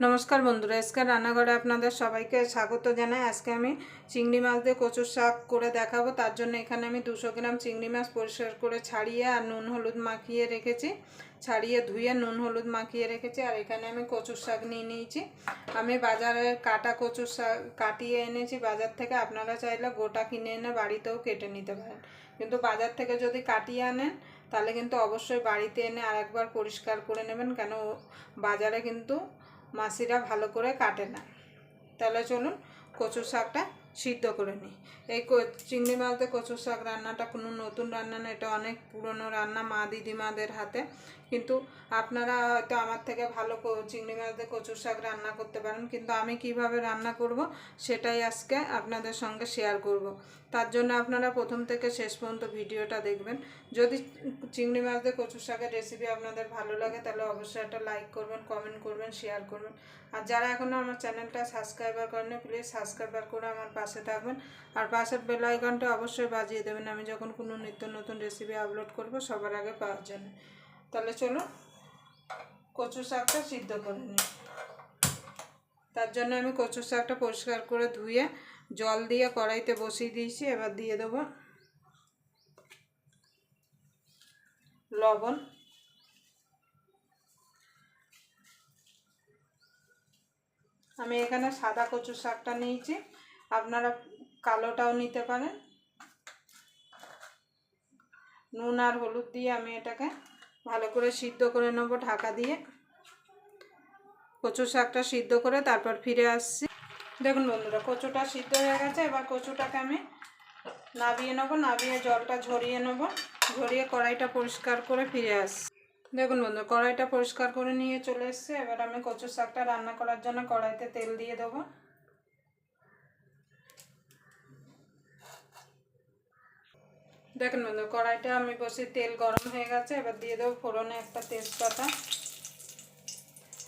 নমস্কার বন্ধুরা আজকে রান্নাঘরে আপনাদের সবাইকে স্বাগত জানাই। আজকে আমি চিংড়ি মাছ দিয়ে কচুর শাক করে দেখাবো। তার জন্য এখানে আমি দুশো গ্রাম চিংড়ি মাছ পরিষ্কার করে ছাড়িয়ে আর নুন হলুদ মাখিয়ে রেখেছি। ছাড়িয়ে ধুয়ে নুন হলুদ মাখিয়ে রেখেছি আর এখানে আমি কচুর শাক নিয়ে নিয়েছি। আমি বাজারে কাটা কচুর শাক কাটিয়ে এনেছি। বাজার থেকে আপনারা চাইলে গোটা কিনে এনে বাড়িতেও কেটে নিতে পারেন। কিন্তু বাজার থেকে যদি কাটিয়ে আনেন, তাহলে কিন্তু অবশ্যই বাড়িতে এনে আরেকবার পরিষ্কার করে নেবেন। কেন, বাজারে কিন্তু মাসিরা ভালো করে কাটে না। তাহলে চলুন কচু শাকটা সিদ্ধ করে নিই। এই চিংড়ি মাছ দিয়ে কচু শাক রান্নাটা কোনো নতুন রান্না না, এটা অনেক পুরনো রান্না মা দিদিমাদের হাতে। কিন্তু আপনারা হয়তো আমার থেকে ভালো চিংড়ি মাছ দিয়ে কচু শাক রান্না করতে পারেন। কিন্তু আমি কীভাবে রান্না করব সেটাই আজকে আপনাদের সঙ্গে শেয়ার করব। তার জন্য আপনারা প্রথম থেকে শেষ পর্যন্ত ভিডিওটা দেখবেন। যদি চিংড়ি মাছ দিয়ে কচু শাকের রেসিপি আপনাদের ভালো লাগে, তাহলে অবশ্যই একটা লাইক করবেন কমেন্ট করবেন শেয়ার করবেন। আর যারা এখনও আমার চ্যানেলটা সাবস্ক্রাইবার করেন প্লিজ সাবস্ক্রাইবার করে আমার পাশে থাকবেন। আর পাশের বেল আইকনটা অবশ্যই বাজিয়ে দেবেন। আমি যখন কোনো নিত্য নতুন রেসিপি আপলোড করব, সবার আগে পাওয়ার জন্য। তাহলে চলো কচু শাকটা সিদ্ধ করে নিই। তার জন্য আমি কচু শাকটা পরিষ্কার করে ধুয়ে জল দিয়ে কড়াইতে বসিয়ে দিয়েছি, এবার দিয়ে দেবো লবণ। আমি এখানে সাদা কচু শাকটা নিয়েছি, আপনারা কালোটাও নিতে পারেন। নুন আর হলুদ দিয়ে আমি এটাকে ভালো করে সিদ্ধ করে নেব ঢাকা দিয়ে। কচু শাকটা সিদ্ধ করে তারপর ফিরে আসছি। দেখুন বন্ধুরা, কচুটা সিদ্ধ হয়ে গেছে। এবার কচুটাকে আমি নাবিয়ে নেব, নাবিয়ে জলটা ঝরিয়ে নেব। ঝরিয়ে কড়াইটা পরিষ্কার করে ফিরে আসছি দেখুন বন্ধু, কড়াইটা পরিষ্কার করে নিয়ে চলে এসছে। এবার আমি কচুর শাকটা রান্না করার জন্য কড়াইতে তেল দিয়ে দেবো। দেখুন বন্ধু, কড়াইটা আমি বসে তেল গরম হয়ে গেছে। এবার দিয়ে দেবো ফোড়নে একটা তেজপাতা,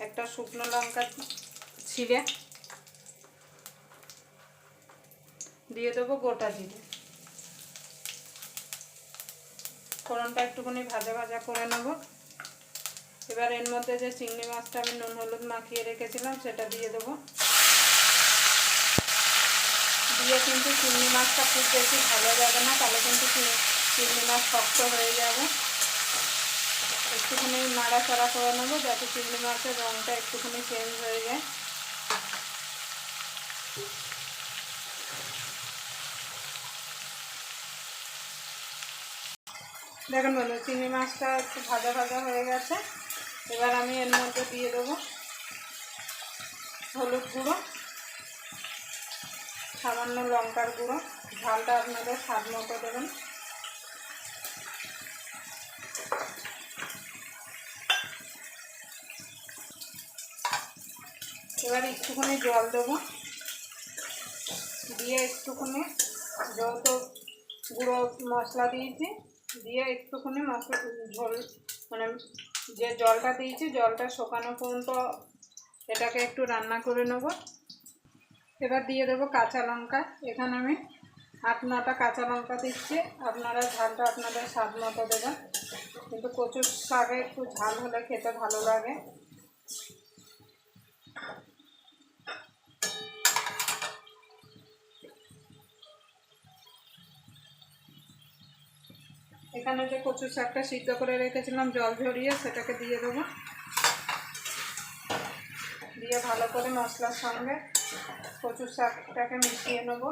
একটা শুকনো লঙ্কা ছিঁড়ে। দিয়ে দেবো গোটা জিরে। ফোড়নটা একটুখানি ভাজা ভাজা করে নেব। এবার এর মধ্যে যে চিংড়ি মাছটা আমি নুন হলুদ মাখিয়ে রেখেছিলাম, সেটা দিয়ে দেবো। দিয়ে কিন্তু চিংড়ি মাছটা খুব বেশি ভালো যাবে না, তাহলে কিন্তু চিংড়ি মাছ শক্ত হয়ে যাবে। একটুখানি নাড়াচাড়া করে নেব, যাতে চিংড়ি মাছের রঙটা একটুখানি চেঞ্জ হয়ে যায়। দেখুন বন্ধু, চিংড়ি মাছটা একটু ভাজা ভাজা হয়ে গেছে। এবার আমি এর মধ্যে দিয়ে দেবো হলুদ গুঁড়ো, সামান্য লঙ্কার গুঁড়ো। ঝালটা আপনাদের স্বাদ মতো দেবেন। এবার একটুখানি জল দেবো। দিয়ে একটুখানি যত গুঁড়ো মশলা দিয়েছি দিয়ে একটুখানি মশলা ঝোল মানে যে জলটা দিয়েছি, জলটা শুকানো পর্যন্ত এটাকে একটু রান্না করে নেব। এবার দিয়ে দেবো কাঁচা লঙ্কা। এখানে আমি আট নটা কাঁচা লঙ্কা দিচ্ছি। আপনারা ঝালটা আপনাদের স্বাদ মতো দেবেন। কিন্তু কচুর শাকে একটু ঝাল হলে খেতে ভালো লাগে। এখানে যে কচু শাকটা সিদ্ধ করে রেখেছিলাম, জল ঝরিয়ে সেটাকে দিয়ে দেবো। দিয়ে ভালো করে মশলার সঙ্গে কচু শাকটাকে মিশিয়ে নেব।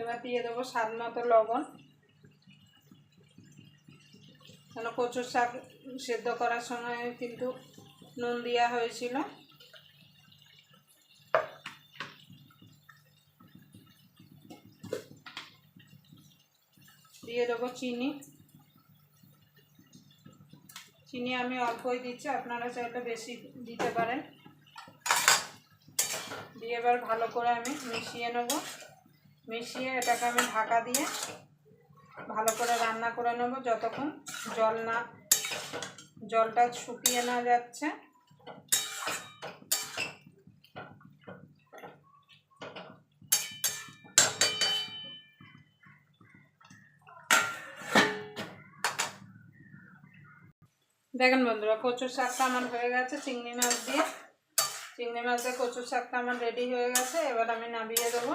এবার দিয়ে দেবো স্বাদ মতো লবণ। কেন কচুর শাক সেদ্ধ করার সময় কিন্তু নুন দেওয়া হয়েছিল। দিয়ে দেবো চিনি। চিনি আমি অল্পই দিচ্ছি, আপনারা চাইলে বেশি দিতে পারেন। দিয়ে এবার ভালো করে আমি মিশিয়ে নেব। মিশিয়ে এটাকে আমি ঢাকা দিয়ে ভালো করে রান্না করে নেব যতক্ষণ জল না, জলটা শুকিয়ে না যাচ্ছে। দেখেন বন্ধুরা, কচুর শাকটা আমার হয়ে গেছে চিংড়ি মাছ দিয়ে। চিংড়ি মাছ দিয়ে কচুর শাকটা আমার রেডি হয়ে গেছে, এবার আমি নামিয়ে দেবো।